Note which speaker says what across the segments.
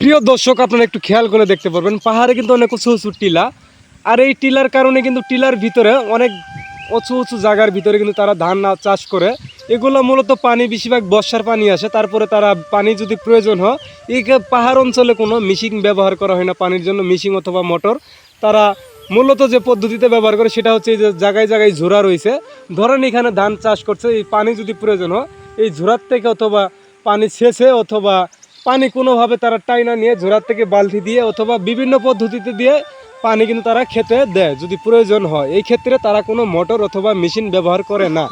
Speaker 1: প্রিয় দর্শক, আপনারা একটু খেয়াল করে দেখতে পারবেন, পাহাড়ে কিন্তু অনেক উঁচু উঁচু টিলা। আর এই টিলার কারণে কিন্তু টিলার ভিতরে অনেক উঁচু উঁচু জায়গার ভিতরে কিন্তু তারা ধান চাষ করে। এগুলো মূলত পানি, বেশিরভাগ বর্ষার পানি আসে, তারপরে তারা পানি যদি প্রয়োজন হয়, এই পাহাড় অঞ্চলে কোনো মিশিং ব্যবহার করা হয় না, পানির জন্য মিশিং অথবা মোটর তারা মূলত যে পদ্ধতিতে ব্যবহার করে সেটা হচ্ছে এই যে জায়গায় জায়গায় ঝোড়া রয়েছে। ধরেন এখানে ধান চাষ করছে, এই পানি যদি প্রয়োজন হয়, এই ঝোড়ার থেকে অথবা পানি ছেঁচে অথবা পানি কোনোভাবে তারা টাইনা নিয়ে ঝোড়ার থেকে বালতি দিয়ে অথবা বিভিন্ন পদ্ধতিতে দিয়ে পানি কিন্তু তারা খেতে দেয়, যদি প্রয়োজন হয়। এই ক্ষেত্রে তারা কোনো মোটর অথবা মেশিন ব্যবহার করে না।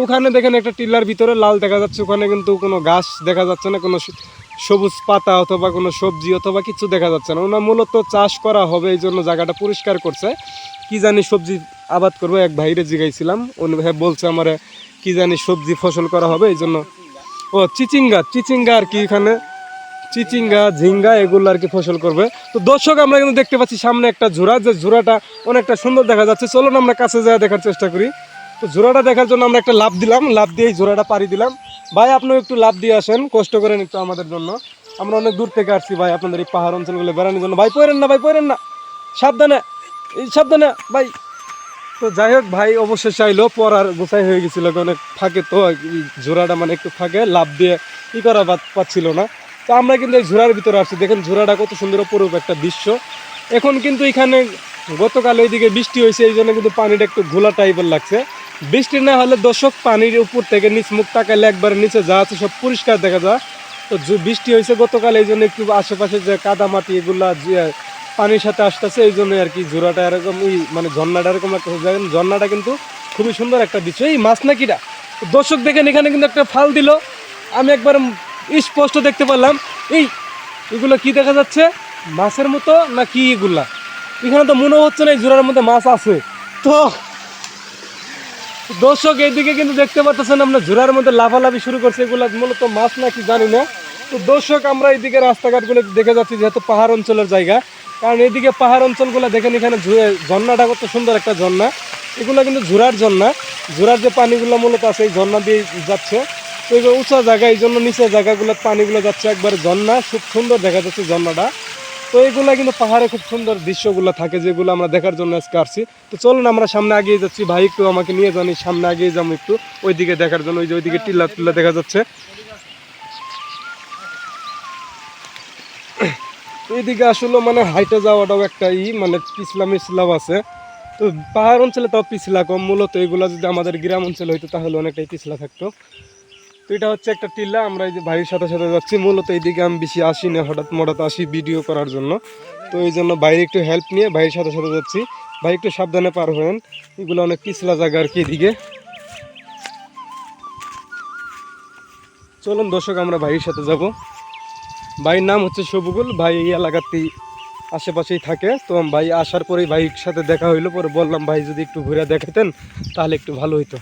Speaker 1: ওখানে দেখেন একটা টিলার ভিতরে লাল দেখা যাচ্ছে, ওখানে কিন্তু কোনো গাছ দেখা যাচ্ছে না, কোনো সবুজ পাতা অথবা কোনো সবজি অথবা কিছু দেখা যাচ্ছে না। ওনার মূলত চাষ করা হবে, এই জন্য জায়গাটা পরিষ্কার করছে। কি জানি সবজি আবাদ করব, এক ভাইরে জিগাইছিলাম, উনি ভাই বলছে আমার কি জানি সবজি ফসল করা হবে, এই জন্য। ও, চিচিঙ্গা চিচিঙ্গা আর কি এখানে। চিচিঙ্গা, ঝিঙ্গা এগুলো আর কি ফসল করবে। তো দর্শক, আমরা কিন্তু দেখতে পাচ্ছি সামনে একটা ঝোড়া। যে ঝোড়াটা অনেকটা সুন্দর দেখা যাচ্ছে। চলুন আমরা কাছে যাওয়া দেখার চেষ্টা করি। তো ঝোড়াটা দেখার জন্য আমরা একটা লাভ দিলাম। লাভ দিয়ে ঝোড়াটা পাড়ি দিলাম। ভাই, আপনিও একটু লাভ দিয়ে আসেন। কষ্ট করেন একটু আমাদের জন্য। আমরা অনেক দূর থেকে আসছি ভাই আপনাদের এই পাহাড় অঞ্চলগুলো বেড়ানোর জন্য। ভাই, পড়েন না, ভাই, পড়েন না। সাবধানে, এই সাবধানে, ভাই। তো যাই হোক, ভাই অবশ্যই চাইলো, পড়ার গোছাই হয়ে গেছিল। অনেক ফাঁকে তো ঝোড়াটা মানে একটু ফাঁকে লাভ দিয়ে ই করা পাচ্ছিল না। তো আমরা কিন্তু এই ঝোড়ার ভিতরে আসছি। দেখেন ঝোড়াটা কত সুন্দর অপরূপ একটা দৃশ্য। এখন কিন্তু এখানে গতকাল ওইদিকে বৃষ্টি হয়েছে, এই জন্য কিন্তু পানিটা একটু ঘোলা টাইপের লাগছে। বৃষ্টি না হলে দর্শক পানির উপর থেকে নিচ মুখ তাকাইলে একবার নিচে যা আছে সব পরিষ্কার দেখা যায়। তো বৃষ্টি হয়েছে গতকাল, এই জন্য একটু আশেপাশে যে কাদা মাটি এগুলা পানির সাথে আসতেছে, এই জন্য আর কি জোড়াটা এরকম ওই মানে ঝর্ণাটা এরকম একটা দেখেন ঝর্ণাটা কিন্তু খুবই সুন্দর একটা দৃশ্য। এই মাছ নাকিটা দর্শক দেখেন, এখানে কিন্তু একটা ফাল দিল। আমি একবার স্পষ্ট দেখতে পারলাম। এই, এগুলো কি দেখা যাচ্ছে? মাছের মতো না কি এগুলা? এখানে তো মনে হচ্ছে না এই জোড়ার মধ্যে মাছ আছে। তো, দর্শক, এইদিকে কিন্তু দেখতে পাচ্ছেন আমরা ঝোড়ার মধ্যে লাফালাফি শুরু করছে। এগুলো মূলত মাছ নাকি জানি না। তো দর্শক, আমরা এইদিকে রাস্তাঘাটগুলো দেখে যাচ্ছি, যেহেতু পাহাড় অঞ্চলের জায়গা। কারণ এইদিকে পাহাড় অঞ্চলগুলো দেখেন, এখানে ঝর্ণাটা কত সুন্দর একটা ঝর্ণা। এগুলো কিন্তু ঝোড়ার ঝর্ণা। ঝোড়ার যে পানিগুলো মূলত আছে, এই ঝর্ণা দিয়ে যাচ্ছে। তো এগুলো উঁচা জায়গা, এই জন্য নিচের জায়গাগুলো পানিগুলো যাচ্ছে একবার ঝর্ণা, খুব সুন্দর দেখা যাচ্ছে ঝর্ণাটা। তো এইগুলা কিন্তু পাহাড়ে খুব সুন্দর দৃশ্যগুলো থাকে যেগুলো আমরা দেখার জন্য আজকে আসছি। তো চলুন আমরা সামনে আগিয়ে যাচ্ছি। ভাই, একটু আমাকে নিয়ে জানি সামনে আগিয়ে যাব একটু, ওইদিকে দেখার জন্য, ওই যে ওইদিকে টিল্লা টিল্লা দেখা যাচ্ছে। এইদিকে আসলে মানে হাইটে যাওয়াটাও একটা ই মানে পিছলা মিছলাও আছে। তো পাহাড় অঞ্চলে তাও পিছলা কম। মূলত এগুলো যদি আমাদের গ্রাম অঞ্চলে হইতো তাহলে অনেকটাই পিছলা থাকতো। তো এটা হচ্ছে একটা টিল্লা আমরা এই যে ভাইয়ের সাথে সাথে যাচ্ছি। মূলত এইদিকে আমি বেশি আসি না হঠাৎ মঠাৎ আসি ভিডিও করার জন্য। তো এই জন্য বাইরে একটু হেল্প নিয়ে ভাইয়ের সাথে সাথে যাচ্ছি। ভাই, একটু সাবধানে পার হবেন এগুলো অনেক পিছলা জায়গা আর কি এদিকে। চলুন দর্শক, আমরা ভাইয়ের সাথে যাব। ভাইয়ের নাম হচ্ছে সবুগুল। ভাই এই এলাকাতেই আশেপাশেই থাকে। তো ভাই, আসার পরেই ভাইয়ের সাথে দেখা হইল। পরে বললাম, ভাই যদি একটু ঘুরে দেখাতেন, তাহলে একটু ভালো হইতো।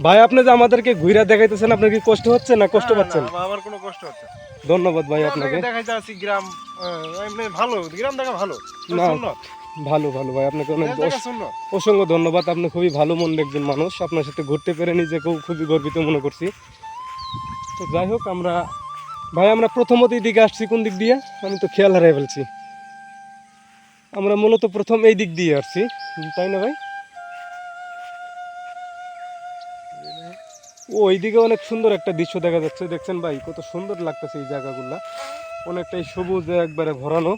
Speaker 1: ভাই আপনি যে আমাদেরকে ঘুরে দেখাইতেছেন আপনার কি কষ্ট হচ্ছে না কষ্ট পাচ্ছেন?
Speaker 2: আমার কোনো কষ্ট হচ্ছে
Speaker 1: ধন্যবাদ ভাই আপনাকে।
Speaker 2: দেখাইতে আসি গ্রাম এমনি ভালো গ্রাম দেখা ভালো।
Speaker 1: না। ভালো ভালো ভাই আপনাকে অনেক অসংখ্য ধন্যবাদ আপনি খুবই ভালো মন একজন মানুষ। আপনার সাথে ঘুরতে পেরে নিজেকেও খুবই গর্বিত মনে করছি। তো যাই হোক আমরা ভাই আমরা প্রথমত এই দিকে আসছি কোন দিক দিয়ে? আমি তো খেয়াল হারাই ফেলছি। আমরা মূলত প্রথম এই দিক দিয়ে আসছি। তাই না ভাই? ওইদিকে অনেক সুন্দর একটা দৃশ্য দেখা যাচ্ছে। দেখছেন ভাই, কত সুন্দর লাগতেছে এই জায়গাগুলা। অনেকটাই সবুজে একবারে ভরানো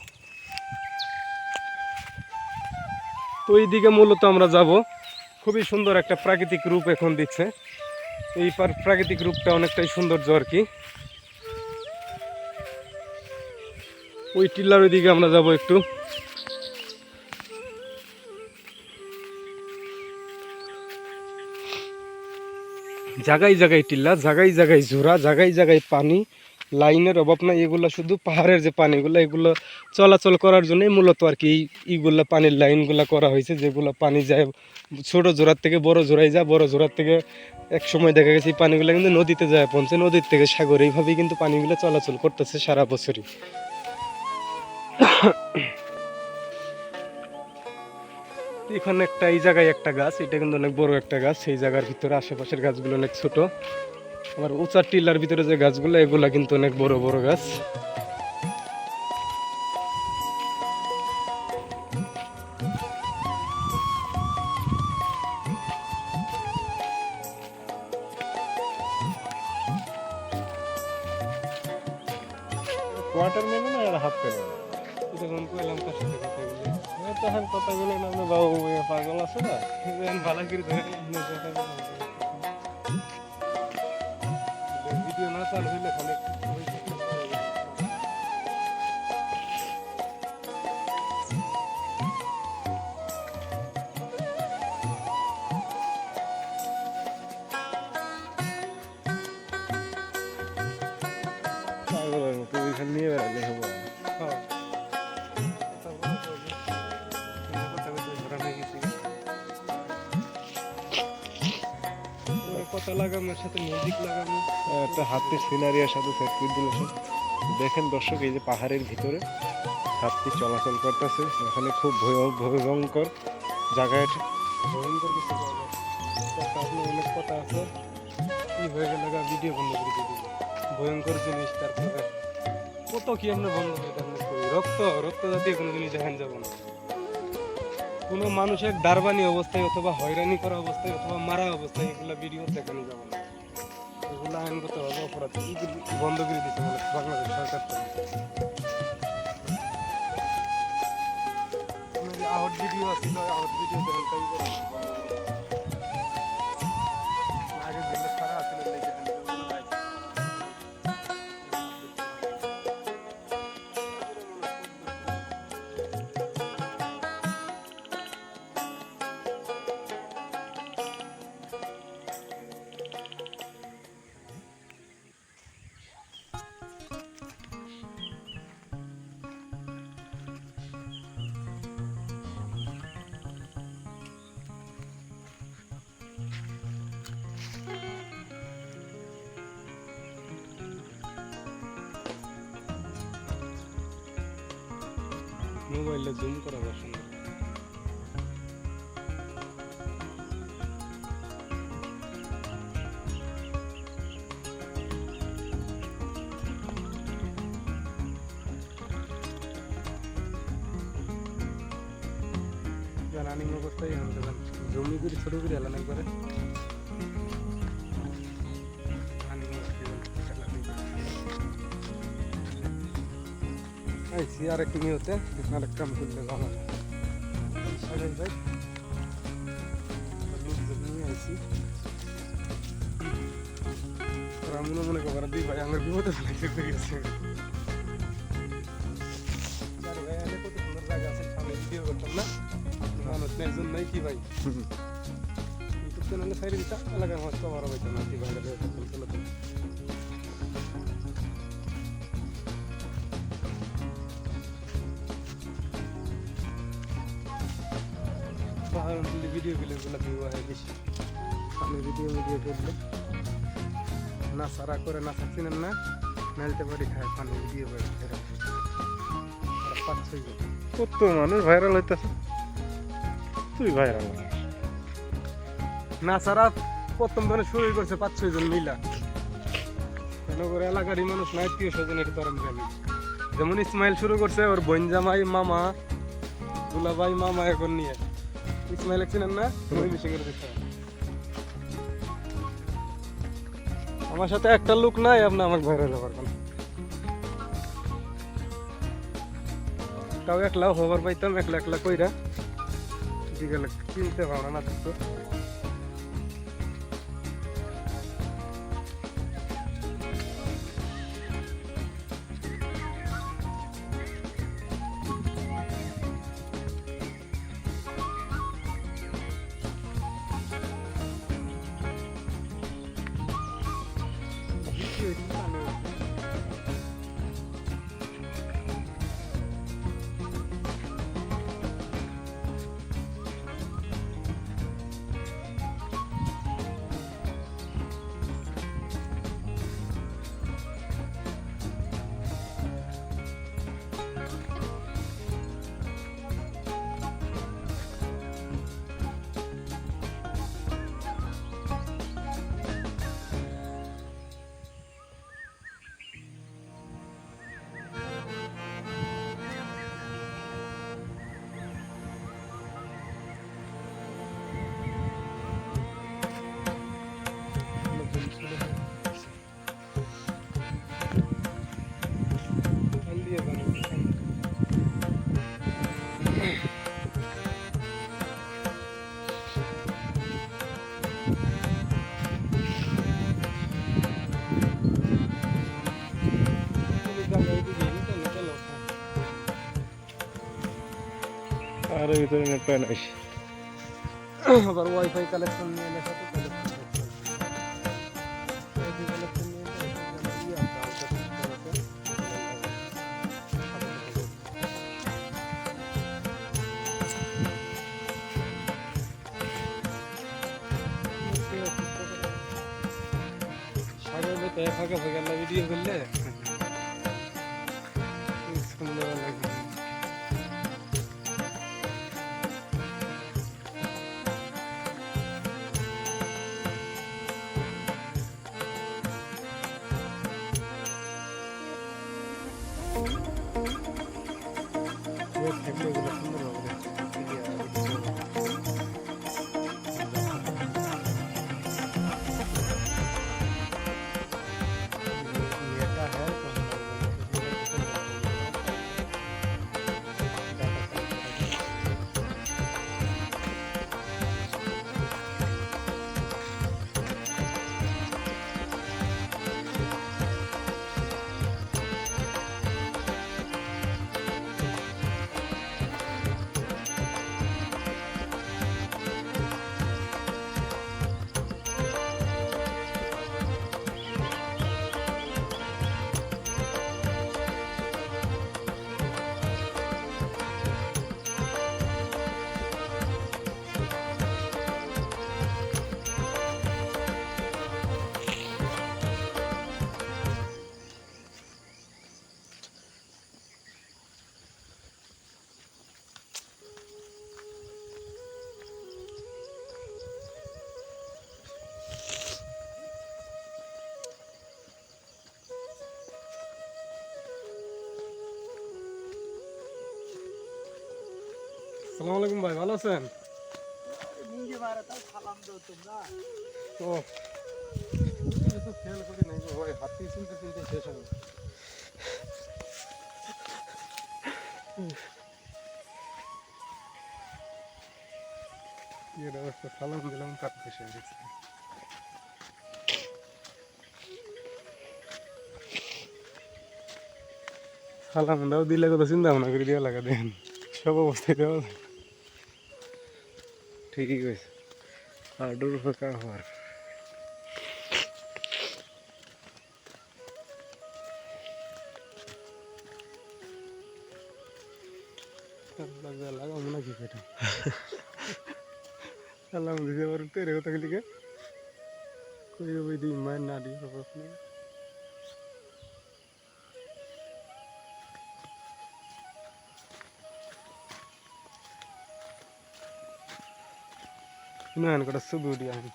Speaker 1: তো এই দিকে মূলত আমরা যাব। খুবই সুন্দর একটা প্রাকৃতিক রূপ এখন দিচ্ছে। এই পার- প্রাকৃতিক রূপটা অনেকটাই সৌন্দর্য আর কি। ওই টিল্লার ওই দিকে আমরা যাব একটু। জায়গায় জায়গায় টিল্লা জায়গায় জায়গায় ঝোড়া জায়গায় জায়গায় পানি। লাইনের অভাব নাই, এগুলো শুধু পাহাড়ের যে পানিগুলো, এগুলো চলাচল করার জন্যই মূলত আর কি এই- এইগুলা পানির লাইনগুলো করা হয়েছে, যেগুলো পানি যায় ছোট জোড়ার থেকে বড় জোড়ায় যায়, বড় জোড়ার থেকে এক সময় দেখা গেছে এই পানিগুলো কিন্তু নদীতে যায় পৌঁছে, নদীর থেকে সাগর। এইভাবেই কিন্তু পানিগুলো চলাচল করতেছে সারা বছরই। এখানে একটা, এই জায়গায় একটা গাছ, এটা কিন্তু অনেক বড় একটা গাছ, সেই জায়গার ভিতরে আশেপাশের গাছগুলো অনেক ছোট। আবার উঁচা টিল্লার ভিতরে যে গাছগুলো, এগুলা কিন্তু অনেক বড় বড় গাছ।
Speaker 2: ওইখানে নিয়ে বেড়ালে হব।
Speaker 1: কথা লাগানোর সাথে মিউজিক লাগানো
Speaker 2: একটা হাতির সিনারিয়ার সাথে সেট করে দিল দেখেন দর্শক এই যে পাহাড়ের ভিতরে হাতটি চলাচল করতেছে এখানে খুব ভয়- ভয়ঙ্কর জায়গা এটা।
Speaker 1: ভয়ঙ্কর কিছু অনেক কথা আছে। কি হয়ে গেল ভিডিও বন্ধ করে দিয়ে ভয়ঙ্কর জিনিস তারপরে। কত কি আমরা বন্ধ রক্ত রক্ত জাতীয় কোনো জিনিস দেখান যাব না। কোনো মানুষের দারবানি অবস্থায় অথবা হয়রানি করা অবস্থায় অথবা মারা অবস্থায় এগুলো ভিডিও দেখানো যাবে না? এগুলো আইনগত ভাবে অপরাধ। বন্ধ করে দিতে বলে? বাংলাদেশ সরকার আউট ভিডিও আছে আউট ভিডিও দেখেন তাই মোবাইলে জুম করা না আইসি আর একটু নিয়ে হতে আরেক কাম করলে ভালো। সাইডের ভাই নিয়ে আইসি ওরা মনে খবর দিই ভাই আমার বিপদে ফেলাইতে গেছে। ভাই নেই কি ভাই। ইউটিউব চ্যানেলে সাইডে এলাকার মানুষ তো বড় পাইতাম না কি ভাই চলো পাহাড় অঞ্চলে ভিডিও গুলো ভিউ হয় বেশি। আমি ভিডিও ভিডিও করলে। না সারা করে, না থাকছিলেন না মেলতে পারি খায়, পানি ভিডিও করে
Speaker 2: কত মানুষ ভাইরাল হইতেছে? তুই ভাইরাল
Speaker 1: না সারা প্রথম ধরে শুরু করছে পাঁচ ছয় জন মিলা। করে এলাকারই মানুষ নাই আত্মীয় স্বজন তো আর আমি যেমন ইসমাইল শুরু করছে, ওর বঞ্জামাই মামা, দুলাভাই, মামা এখন নিয়ে। ইসমাইল না? বেশি করে দেখতে আমার সাথে একটা লুক নাই, আপনি আমার ভাইরাল হবার কোন তাও একলা হবার পাইতাম, একলা একলা কইরা। বিকেলে কিনতে পারো না তো security
Speaker 2: আর, ভিতরে নেট পায় নাই
Speaker 1: আবার ওয়াইফাই কালেকশন নিয়ে এলে সাথে ফাঁকা ফাঁকা ভিডিও করলে? আলাইকুম ভাই, ভালো আছেন? সালাম দিলাম কাট শেষ গেছে। সালাম দাও, দিলে কত চিন্তা ভাবনা করে, দেওয়া লাগা দেন। সব অবস্থায় দেওয়া যায়। ঠিকই কইছে। হাডুর ফাঁকা হওয়ার। লাগবে নাকি সেটা সালাম দিতে আবার তেরে কথা লিখে। কই দিন মায়ের না দিয়ে নয়ন কটা সুগুড়ি আমি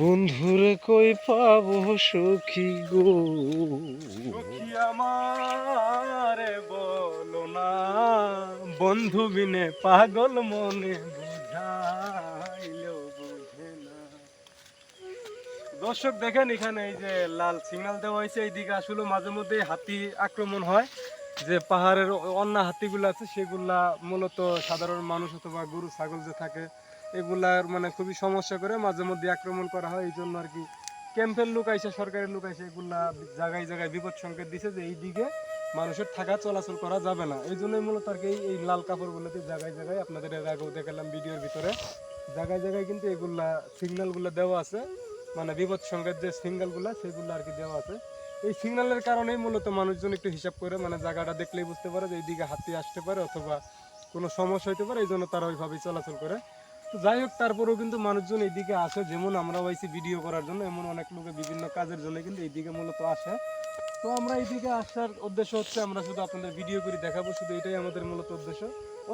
Speaker 1: বন্ধুরে কই পাবো সখী গো? সখী আমারে বলো না, বন্ধু বিনে পাগল মনে বুঝাইলেও বুঝে না। দর্শক দেখেন এখানে এই যে লাল সিগন্যাল দেওয়া হয়েছে, এইদিকে আসলে মাঝে মধ্যে হাতি আক্রমণ হয়। যে পাহাড়ের অন্য হাতিগুলো আছে, সেগুলা মূলত সাধারণ মানুষ অথবা গরু, ছাগল যে থাকে, এগুলার মানে খুবই সমস্যা করে মাঝে মধ্যে আক্রমণ করা হয়। এই জন্য আর কি ক্যাম্পের লোক আইসে, সরকারের লোক আইসে এগুলা জায়গায় জায়গায় বিপদ সংকেত দিছে যে এই দিকে মানুষের থাকা চলাচল করা যাবে না। এই জন্যই মূলত আর কি এই- লাল কাপড়গুলোতে জায়গায় জায়গায় আপনাদের এর আগেও দেখালাম ভিডিওর ভিতরে, জায়গায় জায়গায় কিন্তু এগুলা সিগন্যালগুলো দেওয়া আছে। মানে বিপদ সংকেত যে সিগন্যালগুলো সেগুলো আর কি দেওয়া আছে। এই সিগন্যালের কারণেই মূলত মানুষজন একটু হিসাব করে মানে জায়গাটা দেখলেই বুঝতে পারে যে এইদিকে হাতি আসতে পারে অথবা কোনো সমস্যা হতে পারে এই জন্য তারা ওইভাবেই চলাচল করে। তো যাই হোক, তারপরেও কিন্তু মানুষজন এইদিকে আসে, যেমন আমরা হয়েছি ভিডিও করার জন্য, এমন অনেক লোকে বিভিন্ন কাজের জন্য কিন্তু এইদিকে মূলত আসে। তো আমরা এইদিকে আসার উদ্দেশ্য হচ্ছে, আমরা শুধু আপনাদের ভিডিও করে দেখাবো, শুধু এটাই আমাদের মূলত উদ্দেশ্য।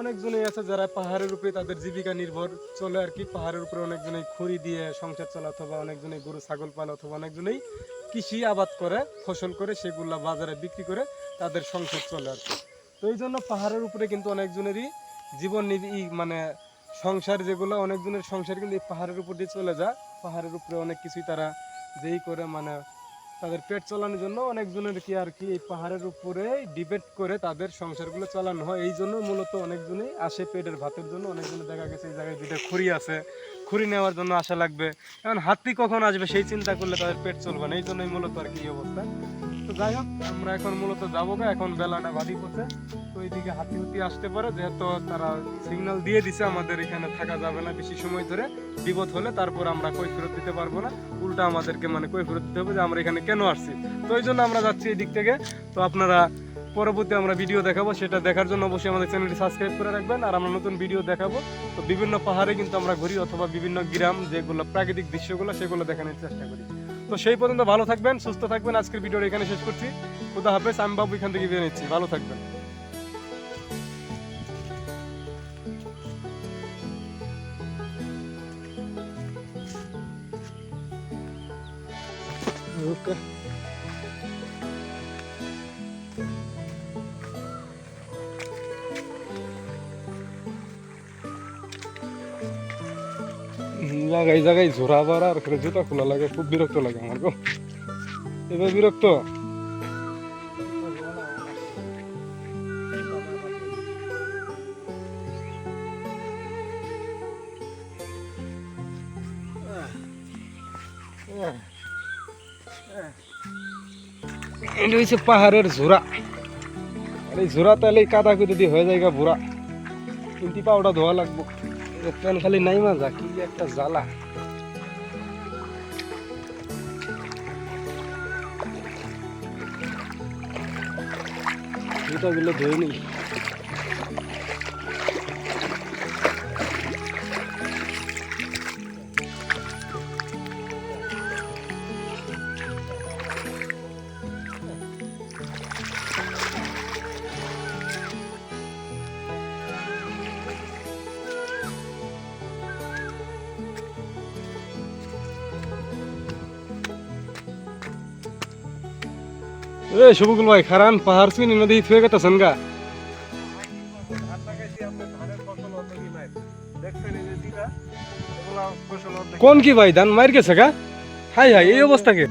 Speaker 1: অনেকজনই আছে যারা পাহাড়ের উপরে তাদের জীবিকা নির্ভর চলে আর কি। পাহাড়ের উপরে অনেকজনই খড়ি দিয়ে সংসার চলে অথবা অনেকজনই গরু, ছাগল পালে অথবা অনেকজনই কৃষি আবাদ করে, ফসল করে, সেগুলা বাজারে বিক্রি করে তাদের সংসার চলে আর কি। তো এই জন্য পাহাড়ের উপরে কিন্তু অনেকজনেরই জীবন মানে সংসার যেগুলো, অনেকজনের সংসার কিন্তু এই পাহাড়ের উপর দিয়ে চলে যায়। পাহাড়ের উপরে অনেক কিছুই তারা যেই করে মানে তাদের পেট চালানোর জন্য অনেকজনের কি আর কি এই পাহাড়ের উপরে ডিবেট করে তাদের সংসারগুলো চালানো হয়। এই জন্য মূলত অনেকজনই আসে পেটের ভাতের জন্য। অনেকজনে দেখা গেছে এই জায়গায় দুইটা খুঁড়ি আছে। খুঁড়ি নেওয়ার জন্য আসা লাগবে। এখন হাতি কখন আসবে সেই চিন্তা করলে তাদের পেট চলবে না। এই জন্যই মূলত আর কি অবস্থা। তো যাই হোক, আমরা এখন মূলত যাব গা, এখন বেলাটা বাড়ি পড়ছে তো এইদিকে হাতি হুতি আসতে পারে, যেহেতু তারা সিগন্যাল দিয়ে দিছে আমাদের এখানে থাকা যাবে না বেশি সময় ধরে। বিপদ হলে তারপর আমরা কই ফেরত দিতে পারব না। উল্টা আমাদেরকে মানে কই ফেরত দিতে হবে যে আমরা এখানে কেন আসছি। তো এই জন্য আমরা যাচ্ছি এই দিক থেকে। তো আপনারা পরবর্তী আমরা ভিডিও দেখাবো, সেটা দেখার জন্য অবশ্যই আমাদের চ্যানেলটি সাবস্ক্রাইব করে রাখবেন। আর আমরা নতুন ভিডিও দেখাবো। তো বিভিন্ন পাহাড়ে কিন্তু আমরা ঘুরি, অথবা বিভিন্ন গ্রাম যেগুলো প্রাকৃতিক দৃশ্যগুলো, সেগুলো দেখানোর চেষ্টা করি। তো সেই পর্যন্ত ভালো থাকবেন, সুস্থ থাকবেন। আজকের ভিডিওটা এখানে শেষ করছি। খুদা হাফেজ, আমি বাবু এখান থেকে বেরিয়ে নিচ্ছি। ভালো থাকবেন। জায়গায় জায়গায় ঝোরা বাড়া আর করে জুতা খোলা লাগে, খুব বিরক্ত লাগে আমার গো। এবার বিরক্ত? এটা হচ্ছে পাহাড়ের ঝোরা আর এই ঝোরা তাহলে কাদা কুদে দিয়ে হয়ে যায় বুড়া। কিন্তু পাউডা ধোয়া লাগবো। প্যান খালি নাই মাজা কি যে একটা জ্বালা। জুতাগুলো ধুয়ে নি এ শুভকুল ভাই খারান পাহাড় সিন নদী থুয়ে গেতেছেন গা কোন কি ভাই ধান মার গেছে গা? হাই হাই এই অবস্থাকে